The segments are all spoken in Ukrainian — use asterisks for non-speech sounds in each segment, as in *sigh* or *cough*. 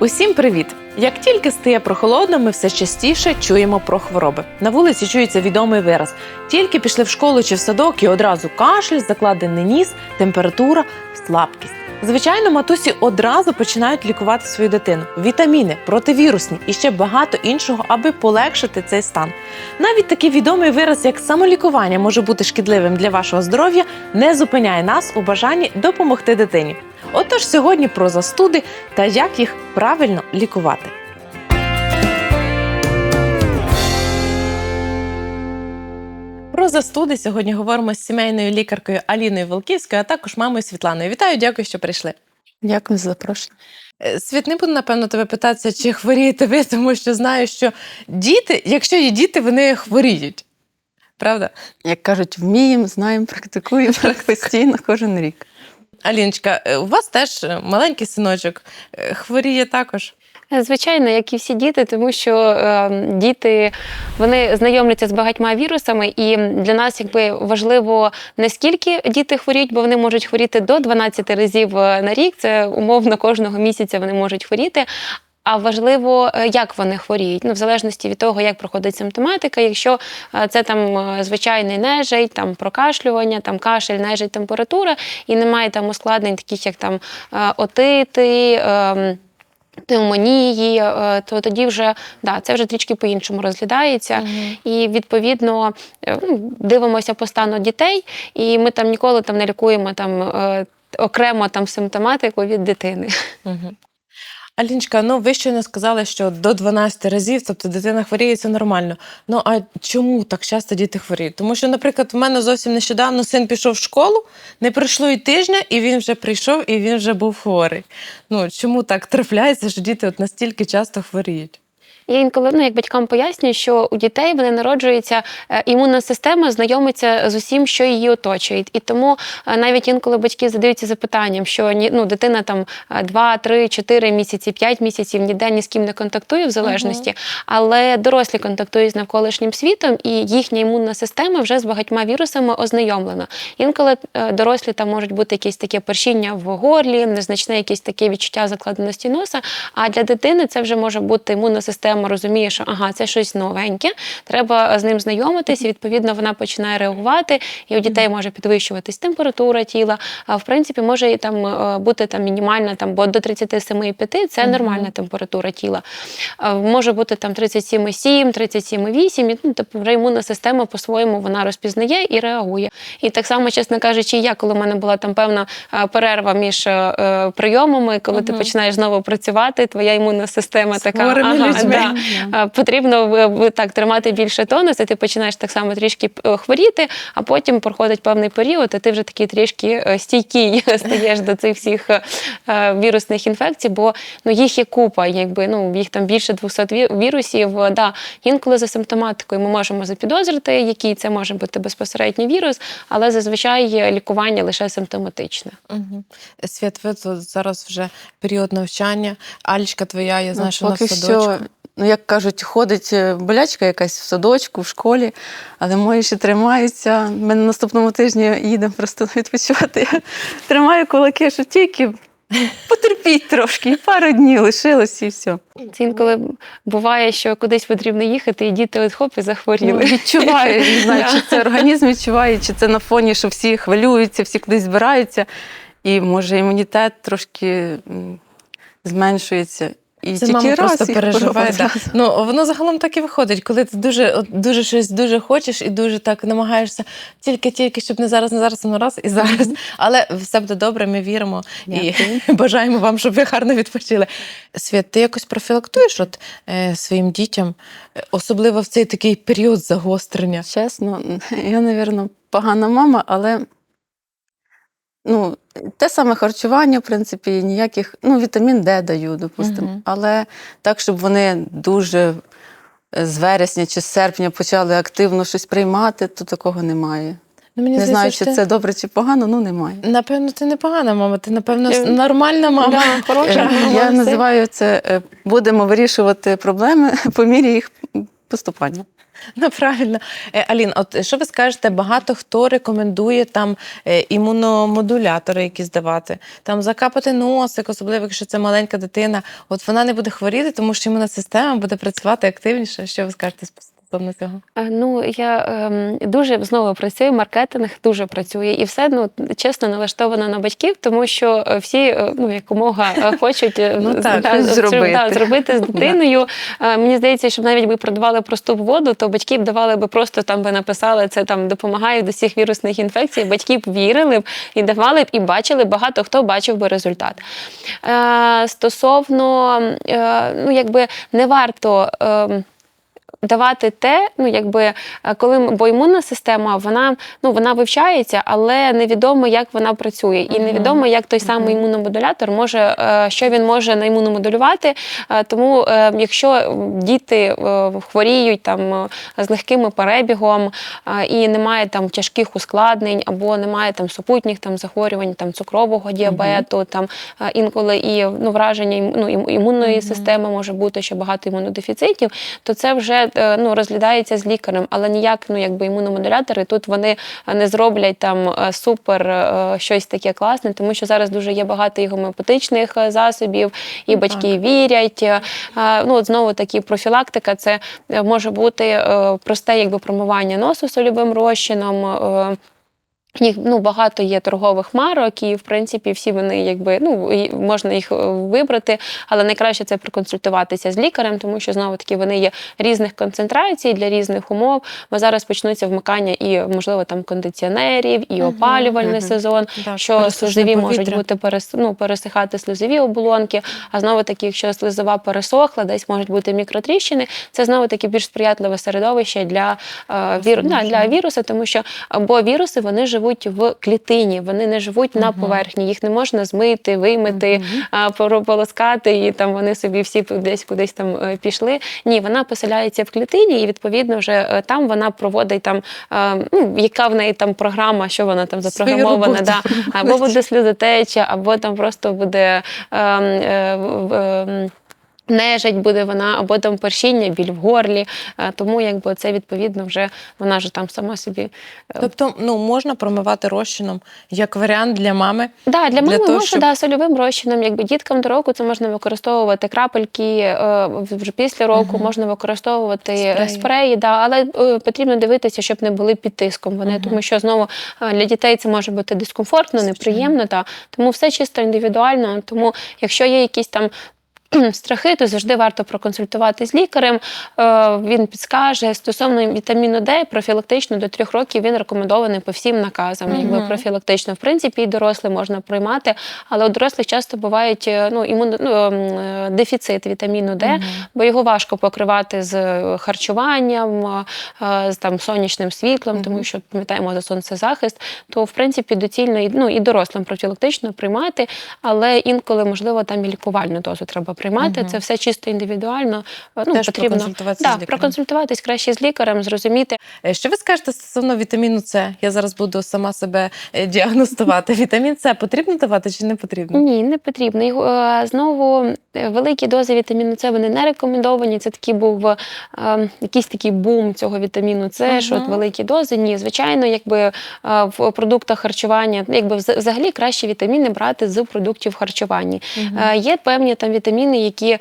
Усім привіт! Як тільки стає прохолодно, ми все частіше чуємо про хвороби. На вулиці чується відомий вираз: тільки пішли в школу чи в садок, і одразу кашель, закладений ніс, температура, слабкість. Звичайно, матусі одразу починають лікувати свою дитину: вітаміни, противірусні і ще багато іншого, аби полегшити цей стан. Навіть такий відомий вираз, як самолікування, може бути шкідливим для вашого здоров'я, не зупиняє нас у бажанні допомогти дитині. Отож, сьогодні про застуди та як їх правильно лікувати. Про застуди сьогодні говоримо з сімейною лікаркою Аліною Волківською, а також мамою Світланою. Вітаю, дякую, що прийшли. Дякую за запрошення. Е, Світ, не буду напевно тебе питатися, чи хворієте ви, тому що знаю, що діти, якщо є діти, вони хворіють. Правда? Як кажуть, вміємо, знаємо, практикуємо постійно кожен рік. Аліночка, е, у вас теж маленький синочок е, хворіє також. Звичайно, як і всі діти, тому що е, діти вони знайомляться з багатьма вірусами, і для нас якби важливо не скільки діти хворіють, бо вони можуть хворіти до 12 разів е, на рік. Це умовно кожного місяця вони можуть хворіти. А важливо, е, як вони хворіють, ну в залежності від того, як проходить симптоматика. Якщо е, це там звичайний нежить, там прокашлювання, там кашель, нежить, температура, і немає там ускладнень, таких як там отити. Пневмонії, е, то тоді вже да, це вже трішки по-іншому розглядається. І відповідно е, ну, дивимося по стану дітей, і ми там ніколи там не лікуємо там е, окремо там симптоматику від дитини. Угу. Аліночка, ну ви щойно сказали, що до 12 разів, тобто дитина хворіє, це нормально. Ну а чому так часто діти хворіють? Тому що, наприклад, в мене зовсім нещодавно син пішов в школу, не пройшло і тижня, і він вже прийшов, і він вже був хворий. Ну чому так трапляється, що діти от настільки часто хворіють? Я інколи ну, як батькам пояснюю, що у дітей вони народжуються, е, імунна система знайомиться з усім, що її оточує. І тому е, навіть інколи батьки задаються запитанням, що ну, дитина там 2, 3, 4 місяці, 5 місяців ніде ні з ким не контактує в залежності, але дорослі контактують з навколишнім світом, і їхня імунна система вже з багатьма вірусами ознайомлена. Інколи е, дорослі там можуть бути якісь таке першіння в горлі, незначне якесь таке відчуття закладеності носа. А для дитини це вже може бути імунна система розуміє, що ага, це щось новеньке, треба з ним знайомитись, і відповідно вона починає реагувати. І у дітей може підвищуватись температура тіла. А в принципі, може і там е, бути там мінімальна там, бо до 37,5 це нормальна температура тіла. Може бути там 37,7, 37,8, і ну, тобто вже імунна система по-своєму вона розпізнає і реагує. І так само, чесно кажучи, я, коли в мене була там певна перерва між е, е, прийомами, коли ти починаєш знову працювати, твоя імунна система така хворими людьми. Да, потрібно е, так тримати більше тонус, і ти починаєш так само трішки е, хворіти, а потім проходить певний період, і ти вже такий трішки е, стійкий *laughs* стаєш до цих всіх е, е, вірусних інфекцій, бо ну їх є купа, якби ну їх там більше 200 ві- вірусів. Е, Да, інколи за симптоматикою ми можемо запідозрити, який це може бути безпосередній вірус, але зазвичай е, лікування лише симптоматичне. Угу. Свят, ви тут зараз вже період навчання. Алічка твоя, я знаю, що вона в поки садочку. Ну як кажуть, ходить е, болячка якась в садочку, в школі, але мої ще тримаються. Ми на наступному тижні їдемо просто *laughs* відпочивати. Я тримаю кулаки, що тільки потерпіть трошки, пару днів лишилось, і все. Це інколи буває, що кудись потрібно їхати, і діти от хоп і Ну, захворіли. відчуваю, не *laughs* знаю, чи це організм відчуває, чи це на фоні, що всі хвилюються, всі кудись збираються. І може імунітет трошки зменшується. І Це тільки мама раз просто їх переживає. Да. Ну воно загалом так і виходить, коли ти дуже, дуже щось дуже хочеш і дуже так намагаєшся тільки-тільки, щоб не зараз, не зараз, а ну раз і зараз. Але все буде добре, ми віримо і *laughs* бажаємо вам, щоб ви гарно відпочили. Свят, ти якось профілактуєш от, е, своїм дітям, е, особливо в цей такий період загострення. Чесно, я, напевно, погана мама, але ну, те саме харчування, в принципі, ніяких, ну, вітамін Д даю, допустимо. Мгм. Але так, щоб вони дуже е, з вересня чи з серпня почали активно щось приймати, то такого немає. Ну, мені Не здається, знаю, чи ти- це добре чи погано, ну немає. Напевно, ти не погана мама, ти, напевно, Е, нормальна мама. Да, *laughs* хороша Е, Я називаю це будемо вирішувати проблеми *laughs* по мірі їх поступання. Ну, правильно. Е, Алін, от що ви скажете, багато хто рекомендує там е, імуномодулятори якісь давати, там закапати носик, особливо якщо це маленька дитина. От вона не буде хворіти, тому що імунна система буде працювати активніше. Що ви скажете стосовно цього? Е, Ну я ем, дуже знову працюю, маркетинг дуже працює, і все ну чесно налаштовано на батьків, тому що е, всі е, ну якомога хочуть *laughs* Ну так, да, зробити. да, зробити з *laughs* дитиною. Мені здається, щоб навіть би продавали просту воду, то батьки б давали би просто там би написали це там допомагає до всіх вірусних інфекцій. Батьки б вірили б і давали б, і бачили багато хто бачив би результат. Е, Стосовно е, ну якби не варто. ем, давати те, ну якби е, коли бо імунна система, вона ну вона вивчається, але невідомо, як вона працює, і невідомо, як той самий імуномодулятор може, е, що він може на імуномодулювати. Е, Тому, якщо діти хворіють там з легким перебігом і немає там тяжких ускладнень, або немає там супутніх там захворювань, там цукрового діабету, там інколи і ну враження ну, ім- імунної системи може бути ще багато імунодефіцитів, то це вже е, ну розглядається з лікарем, але ніяк ну якби імуномодулятори тут вони не зроблять там е, супер е, щось таке класне, тому що зараз дуже є багато і гомеопатичних засобів, і Ну, батьки вірять. Е, е, Ну от знову таки профілактика, це може бути просте якби промивання носу сольовим розчином. Їх ну багато є торгових марок, і в принципі всі вони якби ну можна їх е, вибрати, але найкраще це проконсультуватися з лікарем, тому що знову таки вони є різних концентрацій для різних умов. Бо зараз почнуться вмикання і можливо там кондиціонерів, і опалювальний мгм. сезон. Так, Що слизові можуть бути перес, ну, пересихати слизові оболонки, а знову таки, якщо слизова пересохла, десь можуть бути мікротріщини. Це знову таки більш сприятливе середовище для, е, віру, да, для вірусу, тому що бо віруси вони живуть в клітині, вони не живуть на поверхні, їх не можна змити, вимити, Мгм. а, поро- полоскати, і там вони собі всі десь кудись там е, пішли. Ні, вона поселяється в клітині, і відповідно вже е, там вона проводить там, ну, яка в неї там програма, що вона там запрограмована. Да, або буде сльозотеча, або там просто буде. Е, е, е, Нежить буде вона, або там першіння, біль в горлі. Е, Тому якби це відповідно вже вона ж там сама собі Тобто, ну можна промивати розчином як варіант для мами. Да, для Для мами того, можна щоб- да, сольовим розчином. Якби діткам до року це можна використовувати крапельки, е, вже після року Мгм. можна використовувати Спреї. спреї, да, але е, потрібно дивитися, щоб не були під тиском. Вони, Мгм. тому що знову е, для дітей це може бути дискомфортно, неприємно. Да. Тому все чисто індивідуально. Тому якщо є якісь там. Страхи, то завжди варто проконсультувати з лікарем. Е, Він підскаже стосовно вітаміну Д, профілактично до трьох років він рекомендований по всім наказам. Якби профілактично, в принципі, і дорослим можна приймати, але у дорослих часто бувають е, ну, імун... ну, ем, е, дефіцит вітаміну Д, Мгм. бо його важко покривати з харчуванням, з там сонячним світлом, Мгм. тому що пам'ятаємо за сонцезахист, то в принципі доцільно ну, і дорослим профілактично приймати, але інколи можливо там і лікувальну дозу треба приймати. Мгм. Це все чисто індивідуально. е, Ну, Теж потрібно проконсультуватися да, з лікарем. проконсультуватись краще з лікарем, зрозуміти, Е, Що ви скажете стосовно вітаміну С? Я зараз буду сама себе е, діагностувати. *laughs* Вітамін С потрібно давати чи не потрібно? Ні, не потрібно. Його, Знову великі дози вітаміну С вони не рекомендовані. Це такий був е, якийсь такий бум цього вітаміну С, Ага. що от великі дози. Ні, звичайно, якби в продуктах харчування, якби взагалі краще вітаміни брати з продуктів харчування. Е, Є певні там вітаміни, які е,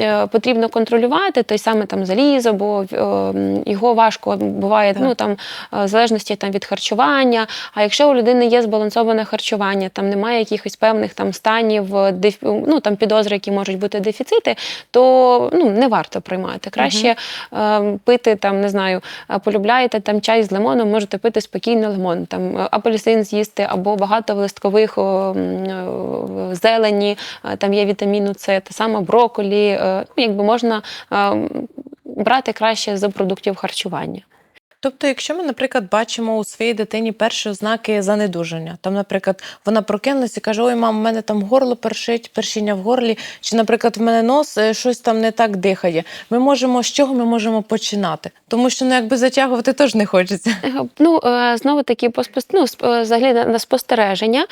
е, потрібно контролювати, той саме там залізо, бо е, його важко буває Так. ну, там, в залежності там, від харчування. А якщо у людини є збалансоване харчування, там немає якихось певних там станів, деф- ну, там підозри, які можуть бути дефіцити, то ну, не варто приймати. Краще е, пити там, не знаю, полюбляєте там чай з лимоном, можете пити спокійно лимон, там апельсин з'їсти або багато листкових о, е, зелені, там є вітаміну С, те саме броколі. е, Ну, якби можна е, брати краще з продуктів харчування. Тобто, якщо ми, наприклад, бачимо у своїй дитині перші ознаки занедужання, там, наприклад, вона прокинулася і каже: Ой, мам, у мене там горло першить, першіння в горлі, чи, наприклад, в мене нос е, щось там не так дихає. Ми можемо з чого ми можемо починати? Тому що ну якби затягувати теж не хочеться. Е, Ну, е, знову таки, ну, взагалі на- спостереження,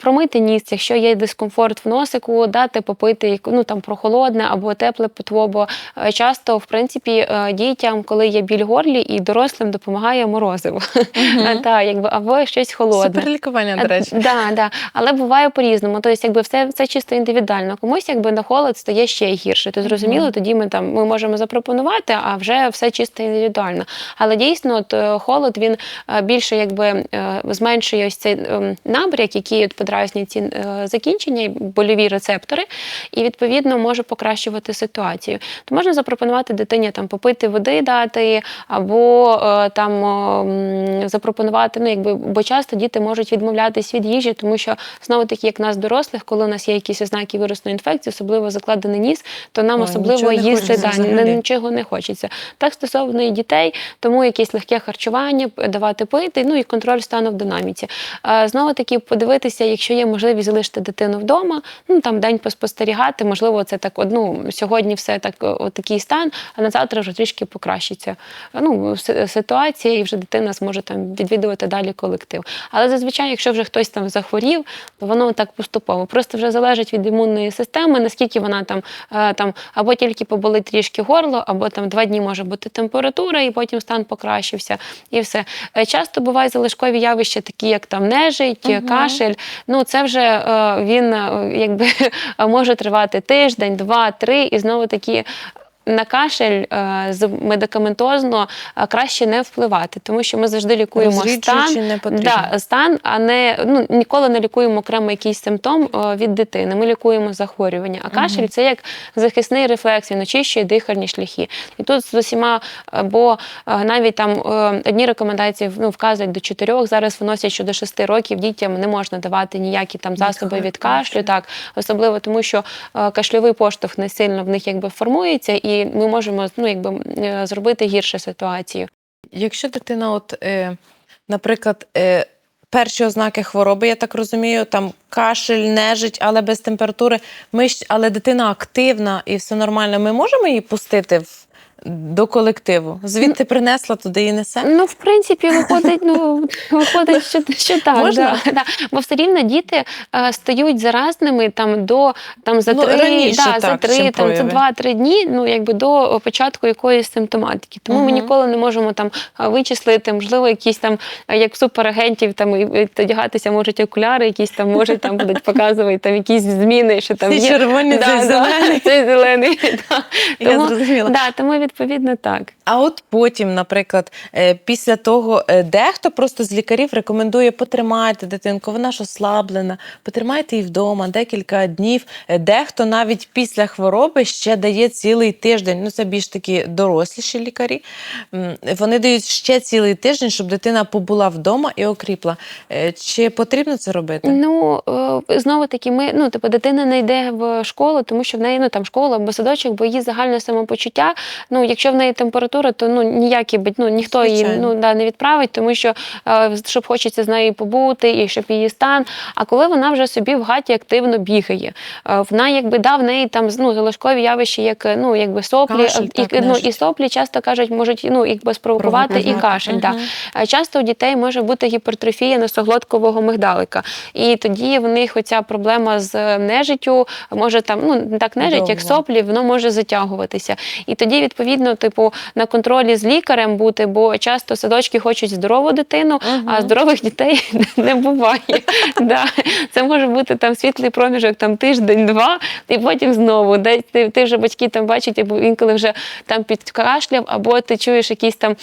промити ніс, якщо є дискомфорт в носику, дати попити ну, там, прохолодне або тепле питво, бо часто, в принципі, дітям, коли є біль в горлі, і дорослим допомагає морозиво. *laughs* Та, якби, або щось холодне. Суперлікування, до речі. Е, Да, да. Але буває по-різному. Тобто, якби все це чисто індивідуально. Комусь якби на холод стає ще гірше. То зрозуміло, тоді ми там ми можемо запропонувати, а вже все чисто індивідуально. Але дійсно, от, е, холод він е, більше якби зменшує ось цей ем, набряк, який от подразнює ці закінчення, больові рецептори, і відповідно може покращувати ситуацію. То можна запропонувати дитині там попити води дати, або там запропонувати, ну якби, бо часто діти можуть відмовлятись від їжі, тому що знову таки, як нас дорослих, коли у нас є якісь ознаки вірусної інфекції, особливо закладений ніс, то нам Ой, особливо нічого їсти да, нічого не хочеться. Так стосовно і дітей, тому якесь легке харчування давати пити, ну і контроль стану в динаміці. Е, Знову таки подивитися, якщо є можливість залишити дитину вдома, ну там день поспостерігати, можливо, це так одну сьогодні все так такий стан, а на завтра вже трішки покращиться. Ну, си- ситуація, і вже дитина зможе там відвідувати далі колектив. Але зазвичай, якщо вже хтось там захворів, то воно так поступово. Просто вже залежить від імунної системи, наскільки вона там, е, там або тільки поболить трішки горло, або там два дні може бути температура, і потім стан покращився, і все. Е, Часто бувають залишкові явища, такі як там нежить, Мгм. кашель. Ну це вже е, він якби *laughs* може тривати тиждень, два, три, і знову таки. На кашель е, з медикаментозно е, краще не впливати, тому що ми завжди лікуємо стан, не да, стан, а не ну ніколи не лікуємо окремо якийсь симптом е, від дитини. Ми лікуємо захворювання. А кашель це як захисний рефлекс, він очищує дихальні шляхи. І тут з усіма, бо навіть там одні рекомендації ну, вказують до 4, зараз виносять, що до 6 років дітям не можна давати ніякі там засоби від кашлю, так особливо тому, що кашльовий поштовх не сильно в них якби формується, і ми можемо ну якби е, зробити гірше ситуацію. Якщо дитина, от, е, наприклад, е, перші ознаки хвороби, я так розумію, там кашель, нежить, але без температури, ми, але дитина активна і все нормально, ми можемо її пустити в, до колективу? Звідти принесла, туди і несе? Ну, в принципі, виходить, ну виходить, що, що так. Можна? Да, да. Бо все рівно діти е, стають заразними там до там за Ну, три, раніше да, за так, три, чим там за прояви. два-три дні, ну якби до початку якоїсь симптоматики. Тому ми ніколи не можемо там е, вичислити, можливо, якісь там, е, як в суперагентів, там і- і одягатися можуть окуляри, якісь там можуть там будуть *laughs* показувати там якісь зміни, що там Ці є. червоні, Да, цей да, зелений. цей зелений. *laughs* да. Я Тому- зрозуміла. Да, тому відповідно так. А от потім, наприклад, е, після того е, дехто просто з лікарів рекомендує потримайте дитинку, вона ж ослаблена, потримайте її вдома декілька днів. Е, Дехто навіть після хвороби ще дає цілий тиждень. Ну це більш такі доросліші лікарі. Вони дають ще цілий тиждень, щоб дитина побула вдома і окріпла. Чи потрібно це робити? Ну знову таки, ми ну типу, дитина не йде в школу, тому що в неї ну там школа або садочок, бо її загальне самопочуття. Ну, якщо в неї температура, то ну ніякі ну ніхто її ну да не відправить, тому що е, щоб хочеться з нею побути, і щоб її стан. А коли вона вже собі в хаті активно бігає, е, вона якби да, в неї там ну, залишкові явища, як е, ну якби соплі, Кашель, і, так, ну, і соплі часто кажуть, можуть ну якби спровокувати і Провокувати. кашель. Да. Е, Часто у дітей може бути гіпертрофія носоглоткового мигдалика. І тоді в них оця проблема з нежиттю може там, ну так нежить, як соплі, воно може затягуватися. І тоді, відповідно, типу, на контролі з лікарем бути, бо часто садочки хочуть здорову дитину, а здорових дітей *laughs* не буває. *laughs* Да. Це може бути там світлий проміжок, там тиждень-два, і потім знову. Десь ти, ти вже батьки там бачать, або інколи вже там підкашляв, або ти чуєш якісь там,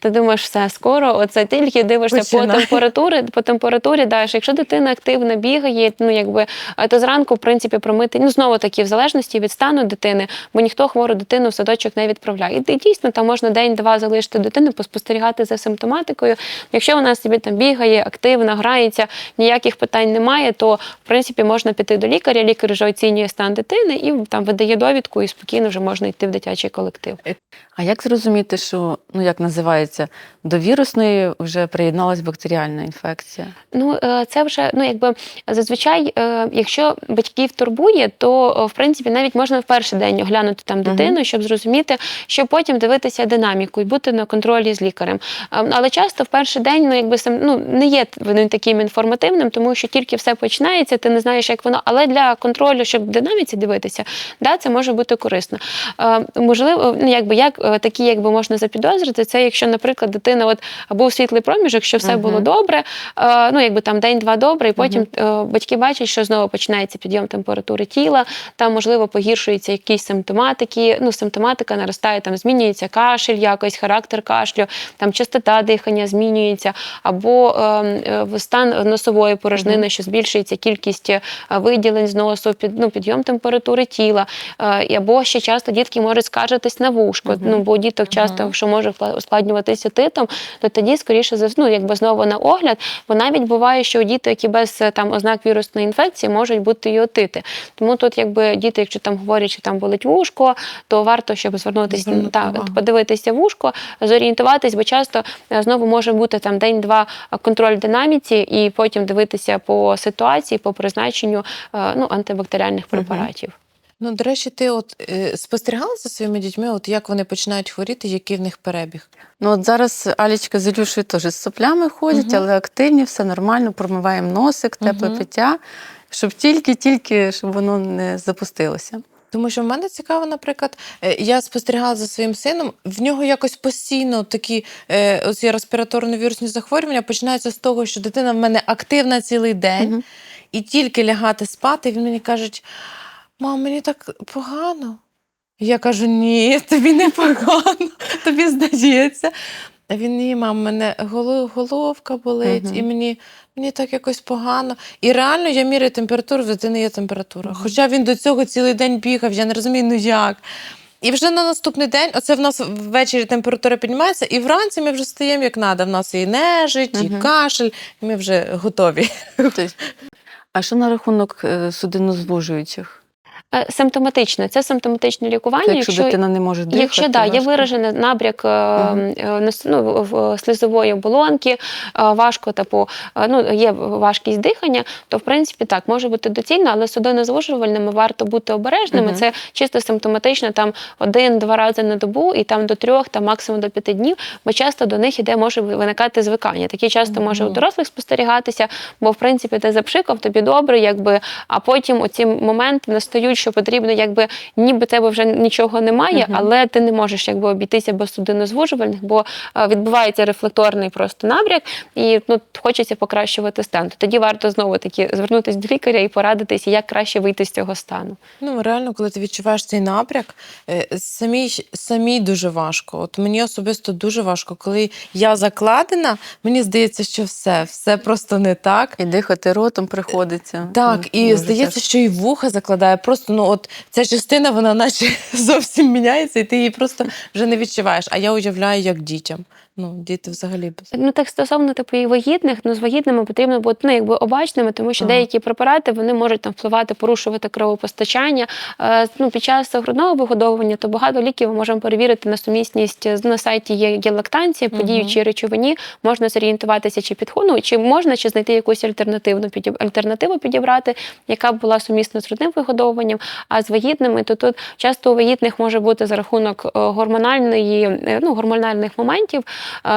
ти думаєш, все скоро, оце тільки дивишся по температурі, по температурі, да, якщо дитина активно бігає, ну якби то зранку, в принципі, промити. Ну знову таки, в залежності від стану дитини, бо ніхто хвору дитину в садочок не відправляє. Відправляє. І дійсно там можна день-два залишити дитину, поспостерігати за симптоматикою. Якщо вона собі там бігає, активно грається, ніяких питань немає, то в принципі можна піти до лікаря. Лікар вже оцінює стан дитини і там видає довідку, і спокійно вже можна йти в дитячий колектив. А як зрозуміти, що ну як називається до вірусної вже приєдналась бактеріальна інфекція? Ну, е, це вже ну якби зазвичай, е, якщо батьків турбує, то е, в принципі навіть можна в перший день оглянути там дитину, щоб зрозуміти, щоб потім дивитися динаміку і бути на контролі з лікарем. Е, Але часто в перший день ну якби сам ну не є він таким інформативним, тому що тільки все починається, ти не знаєш, як воно. Але для контролю, щоб в динаміці дивитися, да, це може бути корисно. Е, Можливо, ну якби як е, такі, якби можна запідозрити, це якщо, наприклад, дитина от був світлий проміжок, що все Мгм. було добре, е, ну якби там день-два добре, і потім е, батьки бачать, що знову починається підйом температури тіла, там можливо погіршуються якісь симптоматики. Ну, симптоматика наростає, там змінюється кашель, якось характер кашлю, там частота дихання змінюється, або е, е, стан носової порожнини, що збільшується кількість е, виділень з носу, під, ну, підйом температури тіла, е, або ще часто дітки можуть скаржитись на вушко. Ну, бо діток часто, що може ускладнюватися титом, то тоді скоріше за ну, якби знову на огляд, бо навіть буває, що у діток, які без е, там ознак вірусної інфекції, можуть бути і отити. Тому тут, якби діти, якщо там говорять, що там болить вушко, то варто, щоб звернутися Звернути та, увагу. подивитися вушко, зорієнтуватись, бо часто е, знову може бути там день-два контроль динаміці, і потім дивитися по ситуації, по призначенню е, ну, антибактеріальних препаратів. Ну, до речі, ти от е, спостерігала за своїми дітьми, от як вони починають хворіти, який в них перебіг? Ну от зараз Алічка з Ілюшею теж з соплями ходять, Мгм. але активні, все нормально, промиваємо носик, тепле Мгм. пиття, щоб тільки-тільки щоб воно не запустилося. Тому що в мене цікаво, наприклад, е, я спостерігала за своїм сином, в нього якось постійно такі е, оці респіраторно-вірусні захворювання починаються з того, що дитина в мене активна цілий день, Мгм. і тільки лягати спати, він мені каже, мам, мені так погано. Я кажу, ні, тобі не погано, *laughs* тобі здається. Він ні, мам, мене голо- головка болить, Мгм. і мені, мені так якось погано. І реально я міряю температуру, в дитини є температура. Хоча він до цього цілий день бігав, я не розумію, ну як. І вже на наступний день, оце в нас ввечері температура піднімається, і вранці ми вже стаємо як треба. В нас і нежить, і кашель, і ми вже готові. Тобто, а що на рахунок е, судинозвужуючих? Е, Симптоматично, це симптоматичне лікування. Це якщо, дитина не може дихати? Якщо да, є виражений набряк е, ну, слизової оболонки, важко типу, ну, є важкість дихання, то в принципі так може бути доцільно, але судинозвужувальними варто бути обережними. Мгм. Це чисто симптоматично там один-два рази на добу, і там до трьох, там максимум до п'яти днів, бо часто до них іде може виникати звикання. Такі часто може у дорослих спостерігатися, бо в принципі ти запшикав, тобі добре, якби, а потім оці моменти настають, що потрібно, якби ніби тебе вже нічого немає, Мгм. але ти не можеш якби обійтися без судинозвужувальних, бо е, відбувається рефлекторний просто набряк, і ну хочеться покращувати стан. То тоді варто знову таки звернутися до лікаря і порадитися, як краще вийти з цього стану. Ну, реально, коли ти відчуваєш цей напряк, е, самій, самій дуже важко. От мені особисто дуже важко. Коли я закладена, мені здається, що все, все просто не так. І дихати ротом приходиться. Так, Ну, і здається, що і вуха закладає. Просто ну от ця частина, вона наче *laughs* зовсім міняється, і ти її просто вже не відчуваєш. А я уявляю, як дітям. Ну, діти взагалі без. Ну так стосовно типу і вагітних, ну з вагітними потрібно бути ну, якби обачними, тому що Ага. деякі препарати вони можуть там впливати, порушувати кровопостачання. Е, ну, під час грудного вигодовування то багато ліків ми можемо перевірити на сумісність на сайті є, є лактанція, по діючій речовині, можна зорієнтуватися, чи підход, ну, чи можна, чи знайти якусь альтернативну підіб- альтернативу підібрати, яка б була сумісна з грудним вигодовуванням. А з вагітними, то тут часто у вагітних може бути за рахунок е, гормональної, е, ну, гормональних моментів,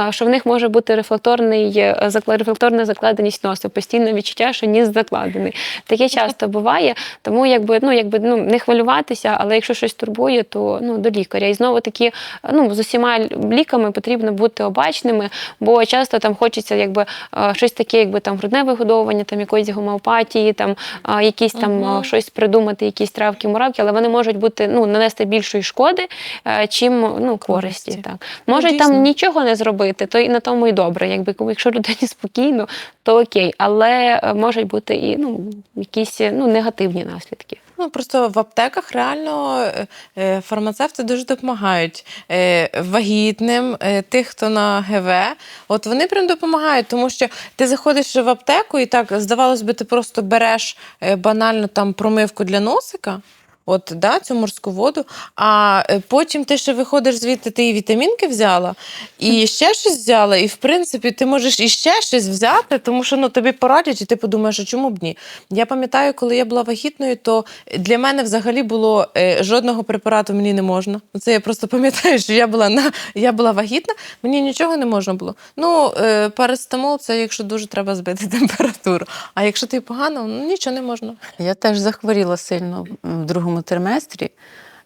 що в них може бути рефлекторний, е, рефлекторна закладеність носу, постійне відчуття, що ніс закладений. Таке часто буває, тому якби, ну, якби, ну, не хвилюватися, але якщо щось турбує, то ну, до лікаря. І знову таки, ну, з усіма ліками потрібно бути обачними, бо часто там хочеться якби, е, щось таке, якби там грудне вигодовування, там якоїсь гомеопатії, там якісь там е, щось придумати, якісь травки, муравки, але вони можуть бути ну, нанести більшої шкоди, е, чим ну, користі. Користі. Так. Ну, Можуть дійсно. там нічого не зробити, то і на тому і добре. Якби якщо людині спокійно, то окей, але е, можуть бути і ну, якісь ну, негативні наслідки. Ну просто в аптеках реально е, е, фармацевти дуже допомагають е, вагітним, е, тих, хто на ГВ. От вони прям допомагають, тому що ти заходиш в аптеку і так, здавалось би, ти просто береш е, банально там промивку для носика. От, да, цю морську воду, а е, потім ти ще виходиш звідти, ти і вітамінки взяла, і ще щось взяла, і в принципі ти можеш і ще щось взяти, тому що ну, тобі порадять, і ти подумаєш, а чому б ні? Я пам'ятаю, коли я була вагітною, то для мене взагалі було е, жодного препарату мені не можна. Це я просто пам'ятаю, що я була на я була вагітна, мені нічого не можна було. Ну, е, парацетамол це якщо дуже треба збити *laughs* температуру. А якщо ти погано, ну нічого не можна. Я теж захворіла сильно в другому триместрі.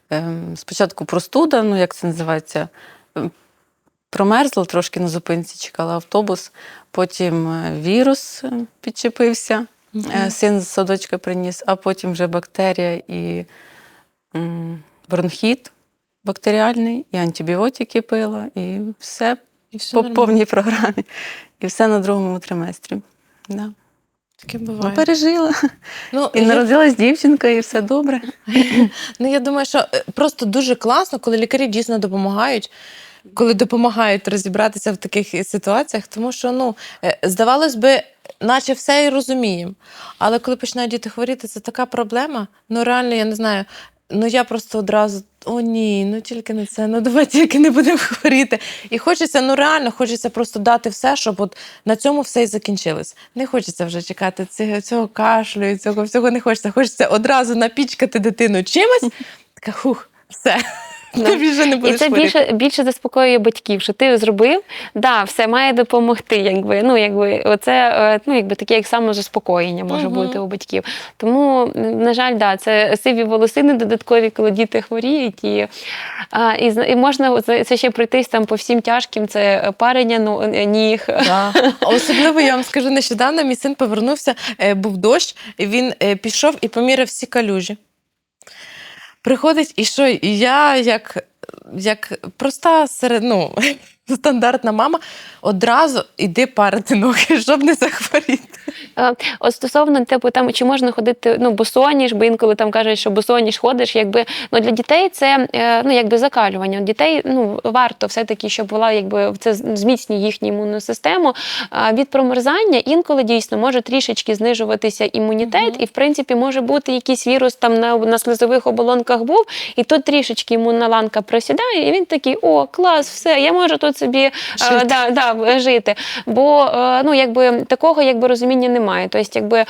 Ем, Спочатку простуда, ну як це називається, ем, промерзла трошки на зупинці, чекала автобус. Потім е, вірус е, підчепився, е, син з садочка приніс, а потім вже бактерія і бронхіт бактеріальний, і антибіотики пила, і все І все по нормально. повній програмі. І все на другому триместрі. Да. Таке Ну, пережила. Ну, І я- народилась дівчинка, і все добре. *laughs* Ну, я думаю, що е, просто дуже класно, коли лікарі дійсно допомагають. Коли допомагають розібратися в таких ситуаціях, тому що ну е, здавалось би, наче все і розуміємо. Але коли починають діти хворіти, це така проблема. Ну реально, я не знаю. Ну я просто одразу о ні, ну тільки не це, ну давай тільки не будемо хворіти. І хочеться, ну реально, хочеться просто дати все, щоб от на цьому все і закінчилось. Не хочеться вже чекати цього, цього кашлю, і цього всього не хочеться. Хочеться одразу напічкати дитину чимось. Така хух, все. Ти більше не І це більше, більше заспокоює батьків, що ти зробив, да, все має допомогти. Якби, ну, якби, оце, е, ну, якби таке як самозаспокоєння може Мгм. бути у батьків. Тому, на жаль, да, це сиві волосини додаткові, коли діти хворіють. І, а, і, і можна це ще пройтись там по всім тяжким, це парення ну, е, ніг. Да. Особливо я вам скажу, нещодавно мій син повернувся, е, був дощ, він пішов і поміряв всі калюжі. Приходить, і що? І я, як, як проста серед, ну, *laughs* стандартна мама, одразу іди парити ноги, *laughs* щоб не захворіти. Е, От стосовно типу, там чи можна ходити ну босоніж, бо інколи там кажуть, що босоніж ходиш, якби ну для дітей це е, ну якби закалювання. Дітей ну варто все таки, щоб була якби це зміцнює їхню імунну систему. А від промерзання інколи дійсно може трішечки знижуватися імунітет, і в принципі може бути якийсь вірус там на, на слизових оболонках був, і тут трішечки імунна ланка просідає, і він такий: о, клас, все, я можу тут собі е, Жити. да, да, жити. Бо е, ну, якби такого якби розуміння немає. Тобто, якби.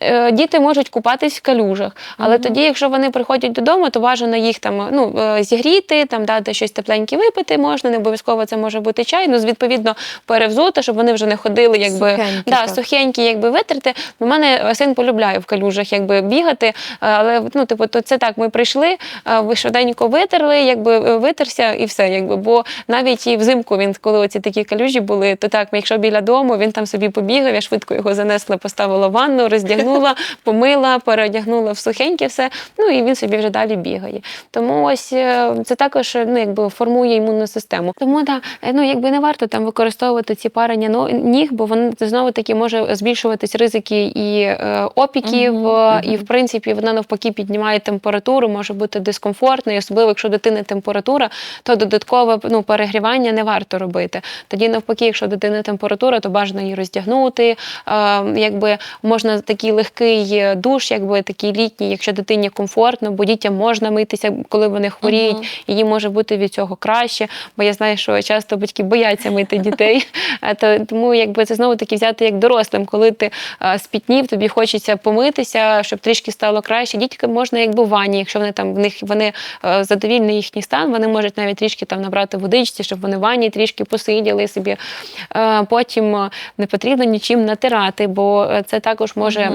Е, Діти можуть купатись в калюжах, але тоді, якщо вони приходять додому, то бажано їх там ну е, зігріти, там дати щось тепленьке випити можна. Не обов'язково це може бути чай. Ну відповідно перевзути, щоб вони вже не ходили, якби Сухенькі, да, сухенькі, якби витерти. У мене син полюбляє в калюжах, якби бігати. е, Але ну, типу, то це так. Ми прийшли, ви швиденько витерли, якби витерся і все. Якби бо навіть і взимку він, коли оці такі калюжі були, то так, якщо біля дому, він там собі побігав, я швидко його занесла, поставила в ванну, роздягнула, помила, переодягнула в сухеньке все. Ну і він собі вже далі бігає. Тому ось е, це також ну, якби формує імунну систему. Тому да, е, ну якби не варто там використовувати ці парення ніг, бо вони знову таки може збільшуватись ризики і е, опіків, Мгм, е, і в принципі вона навпаки піднімає температуру, може бути дискомфортно, і особливо якщо дитини температура, то додаткове ну, перегрівання не варто робити. Тоді навпаки, якщо дитини температура, то бажано її роздягнути. Е, якби можна такий легкий душ, якби такий літній, якщо дитині комфортно, бо дітям можна митися, коли вони хворіють, Мгм. і їм може бути від цього краще. Бо я знаю, що часто батьки бояться мити дітей. *laughs* Е, То тому якби це знову таки взяти як дорослим, коли ти е, спітнів, тобі хочеться помитися, щоб трішки стало краще. Дітям можна якби ванні, якщо вони там в них вони е, задовільний їхній стан, вони можуть навіть трішки там набрати водичці, щоб вони в ванні трішки посиділи собі. Е, Потім е, не потрібно нічим натирати, бо е, це також може е,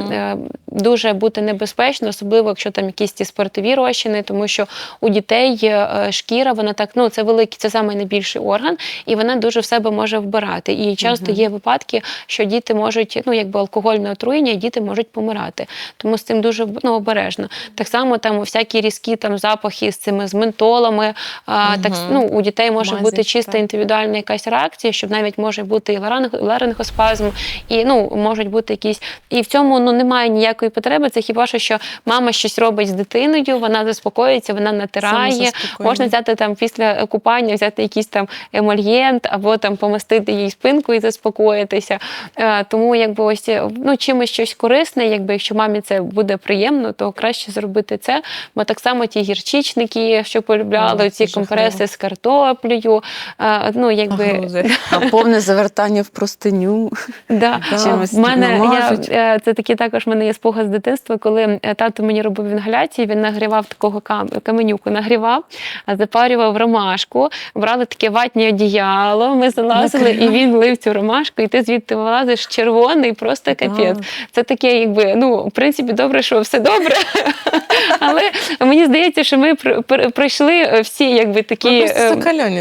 дуже бути небезпечно, особливо якщо там якісь ті спиртові розчини, тому що у дітей е, шкіра, вона так, ну це великий, це самий найбільший орган, і вона дуже в себе може вбирати. І часто є випадки, що діти можуть, ну якби алкогольне отруєння, і діти можуть помирати. Тому з цим дуже ну, обережно. Так само там всякі різкі там запахи з цими з ментолами. А, так ну у дітей може Мазі, бути чисто так. індивідуальна якась реакція, що навіть може бути і ларингоспазм, і ну можуть бути якісь. І в цьому ну ну немає ніякої потреби. Це хіба що, що мама щось робить з дитиною, вона заспокоїться, вона натирає. Можна взяти там після купання, взяти якийсь там емольєнт або там помастити їй спинку і заспокоїтися. Е, Тому якби ось ну чимось щось корисне, якби якщо мамі це буде приємно, то краще зробити це. Бо так само ті гірчичники, що полюбляли, ці компреси з картоплею. е, Ну якби А повне завертання в простиню. Да. Да. Чимось мене я, е, це такі також в мене є спогад з дитинства, коли е, тато мені робив інгаляції, він нагрівав такого кам- каменюку, нагрівав, запарював ромашку, брали таке ватні одіяло, ми залазили, і він лив цю ромашку, і ти звідти вилазиш червоний, просто капець. Це таке, якби, ну, в принципі, добре, що все добре. *laughs* Але мені здається, що ми пр- пр- пройшли всі якби такі. Ми ем,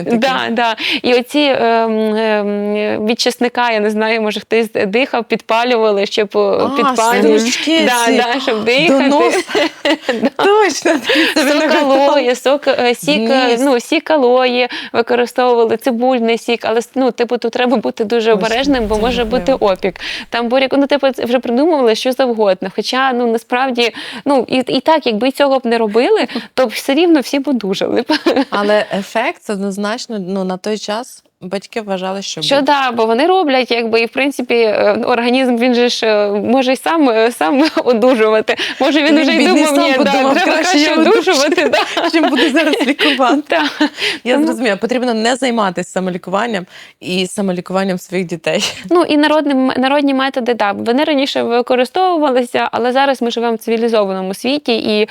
такі. Да, да. І оці ем, ем, від чесника, я не знаю, може хтось дихав, підпалювали, щоб А, стручки Да, да, щоб дихати. *laughs* Точно. Сок алої, сок, е, сік, е, ну, сік алої використовували, цибульний сік, але ну, типу, тут треба бути дуже обережним, бо може бути опік. Там буряк, ну, типу, вже придумували що завгодно. Хоча ну насправді, ну і, і так, якби цього б не робили, то все рівно всі б одужали. Але ефект однозначно ну, на той час батьки вважали, що Що да, бо вони роблять, якби і в принципі е, організм він же ж е, може й сам е, сам *laughs* одужувати. Може він вже й думав, ні, да, треба краще краще одужувати. Да. *laughs* Чим буде зараз *laughs* лікувати. Да. Я Тому- зрозуміла, потрібно не займатися самолікуванням і самолікуванням своїх дітей. Ну і народні, народні методи, так, вони раніше використовувалися, але зараз ми живемо в цивілізованому світі, і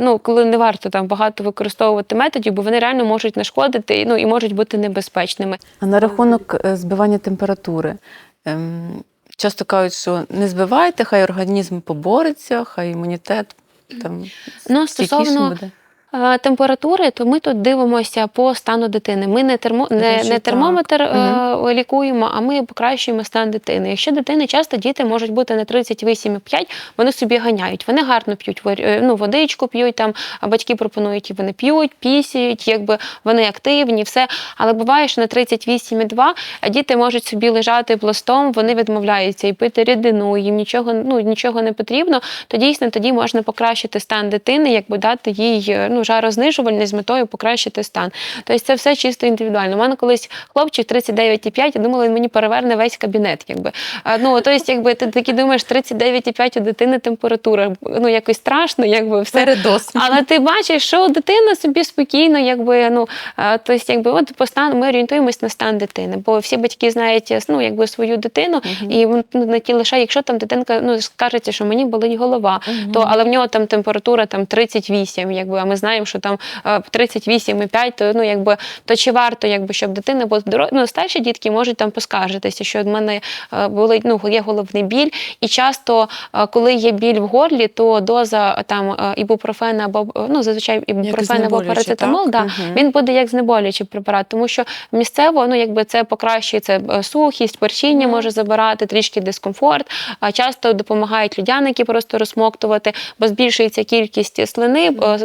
ну, коли не варто там багато використовувати методів, бо вони реально можуть нашкодити ну, і можуть бути небезпечними. А на рахунок е, збивання температури. Ем, часто кажуть, що не збивайте, хай організм побореться, хай імунітет там Ну, стосовно буде. Температури, то ми тут дивимося по стану дитини. Ми не, термо, не, не термометр е, лікуємо, а ми покращуємо стан дитини. Якщо дитини часто діти можуть бути на 38,5, вони собі ганяють. Вони гарно п'ють е, ну, водичку, п'ють там, а батьки пропонують, і вони п'ють, пісіють, якби вони активні, все. Але буває, що на 38,2 а діти можуть собі лежати пластом, вони відмовляються і пити рідину, їм нічого, ну, нічого не потрібно, то дійсно тоді можна покращити стан дитини, якби дати їй е, жарознижувальний з метою покращити стан. Тобто це все чисто індивідуально. У мене колись хлопчик 39,5, я думала, він мені переверне весь кабінет. Якби. Ну, тобто, якби ти таки думаєш, 39,5 у дитини температура, ну якось страшно, якби все. Передос. Але ти бачиш, що дитина собі спокійно, якби ну тобто, якби от по стан, ми орієнтуємось на стан дитини, бо всі батьки знають ну, якби свою дитину, і ну, не ті лише, якщо там дитинка ну скажеться, що мені болить голова, то але в нього там температура там 38, якби, а ми знаємо, що там е, 38,5, то ну якби то чи варто, якби щоб дитина була здорова, ну старші дітки можуть там поскаржитися, що в мене е, болить, ну є головний біль, і часто, е, коли є біль в горлі, то доза там е, ібупрофена або е, ну зазвичай ібупрофен або парацетамол, да, Мгм. він буде як знеболюючий препарат, тому що місцево ну якби це покращує це е, сухість, першіння може забирати, трішки дискомфорт. А часто допомагають людяники просто розсмоктувати, бо збільшується кількість слини, е,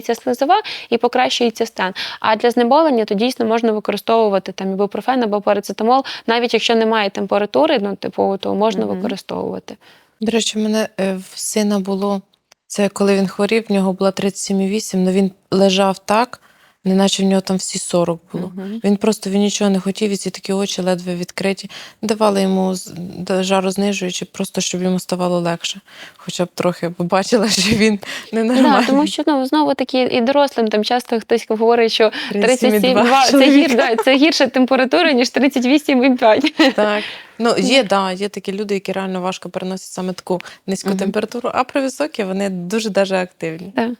зволожується слизова і покращується стан. А для знеболення то дійсно можна використовувати там ібупрофен або парацетамол, навіть якщо немає температури, ну типу, то можна Мгм. використовувати. До речі, в мене е, в сина було це коли він хворів, в нього була 37,8, але він лежав так, неначе в нього там всі 40 було. Мгм. Він просто він нічого не хотів, і ці такі очі ледве відкриті. Давали йому з- д- жарознижуючи, просто щоб йому ставало легше. Хоча б трохи побачила, що він ненормальний. Да, тому що ну знову таки і дорослим там часто хтось говорить, що 37,2 37,2 це, гір, да, це гірша температура, ніж 38,5. Так. Ну, є, да, є такі люди, які реально важко переносять саме таку низьку Мгм. температуру, а при високій вони дуже даже активні. Да.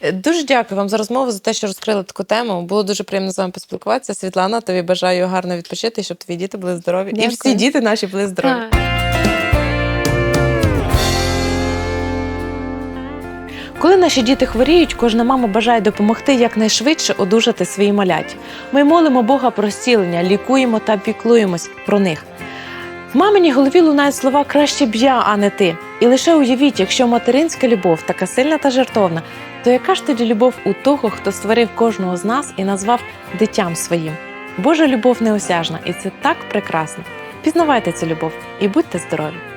Е, Дуже дякую вам за розмову, за те, що розкрили таку тему. Було дуже приємно з вами поспілкуватися. Світлана, тобі бажаю гарно відпочити, щоб твої діти були здорові. І всі діти наші були здорові. Так. Коли наші діти хворіють, кожна мама бажає допомогти якнайшвидше одужати своїй маляті. Ми молимо Бога про зцілення, лікуємо та піклуємось про них. Маминій голові лунають слова краще б я, а не ти. І лише уявіть, якщо материнська любов така сильна та жертовна, то яка ж тоді любов у того, хто створив кожного з нас і назвав дитям своїм? Божа любов неосяжна, і це так прекрасно. Пізнавайте цю любов і будьте здорові!